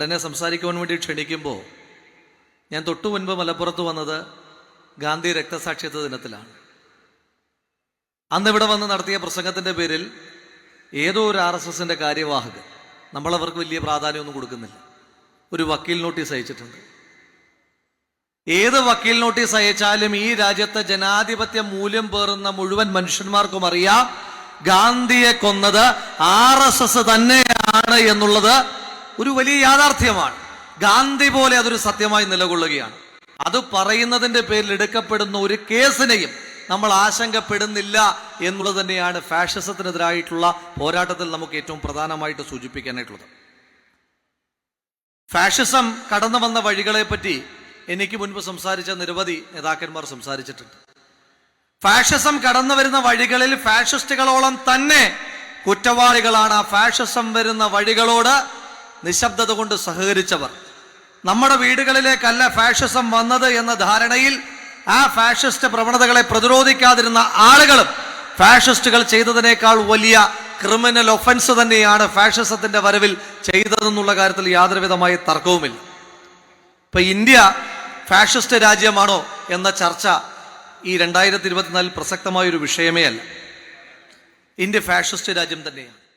എന്നെ സംസാരിക്കുവാൻ വേണ്ടി ക്ഷണിക്കുമ്പോൾ ഞാൻ തൊട്ടു മുൻപ് മലപ്പുറത്ത് വന്നത് ഗാന്ധി രക്തസാക്ഷിത്വ ദിനത്തിലാണ്. അന്ന് ഇവിടെ വന്ന് നടത്തിയ പ്രസംഗത്തിന്റെ പേരിൽ ഏതോ ഒരു ആർ എസ് എസിന്റെ കാര്യവാഹകൻ നമ്മളവർക്ക് വലിയ പ്രാധാന്യമൊന്നും കൊടുക്കുന്നില്ല. ഒരു വക്കീൽ നോട്ടീസ് അയച്ചിട്ടുണ്ട്. ഏത് വക്കീൽ നോട്ടീസ് അയച്ചാലും ഈ രാജ്യത്തെ ജനാധിപത്യ മൂല്യം പേറുന്ന മുഴുവൻ മനുഷ്യന്മാർക്കും അറിയാം ഗാന്ധിയെ കൊന്നത് ആർ എസ് എസ് തന്നെയാണ് എന്നുള്ളത് ഒരു വലിയ യാഥാർത്ഥ്യമാണ്. ഗാന്ധി പോലെ അതൊരു സത്യമായി നിലകൊള്ളുകയാണ്. അത് പറയുന്നതിന്റെ പേരിൽ എടുക്കപ്പെടുന്ന ഒരു കേസിനെയും നമ്മൾ ആശങ്കപ്പെടുന്നില്ല എന്നുള്ളത് തന്നെയാണ് ഫാഷിസത്തിനെതിരായിട്ടുള്ള പോരാട്ടത്തിൽ നമുക്ക് ഏറ്റവും പ്രധാനമായിട്ട് സൂചിപ്പിക്കാനായിട്ടുള്ളത്. ഫാഷിസം കടന്നു വന്ന വഴികളെ പറ്റി എനിക്ക് മുൻപ് സംസാരിച്ച നിരവധി നേതാക്കന്മാർ സംസാരിച്ചിട്ടുണ്ട്. ഫാഷിസം കടന്നു വരുന്ന വഴികളിൽ ഫാഷിസ്റ്റുകളോളം തന്നെ കുറ്റവാളികളാണ്. ആ ഫാഷിസം വരുന്ന വഴികളോട് നിശബ്ദത കൊണ്ട് സഹകരിച്ചവർ. നമ്മുടെ വീടുകളിലേക്കല്ല ഫാഷിസം വന്നത് എന്ന ധാരണയിൽ ആ ഫാഷിസ്റ്റ് പ്രവണതകളെ പ്രതിരോധിക്കാതിരുന്ന ആളുകളും ഫാഷിസ്റ്റുകൾ ചെയ്തതിനേക്കാൾ വലിയ ക്രിമിനൽ ഒഫൻസ് തന്നെയാണ് ഫാഷിസത്തിന്റെ വരവിൽ ചെയ്തതെന്നുള്ള കാര്യത്തിൽ യാതൊരുവിധമായ തർക്കവുമില്ല. ഇപ്പൊ ഇന്ത്യ ഫാഷിസ്റ്റ് രാജ്യമാണോ എന്ന ചർച്ച ഈ രണ്ടായിരത്തി ഇരുപത്തിനാലിൽ പ്രസക്തമായ ഒരു വിഷയമേ അല്ല. ഇന്ത്യ ഫാഷിസ്റ്റ് രാജ്യം തന്നെയാണ്.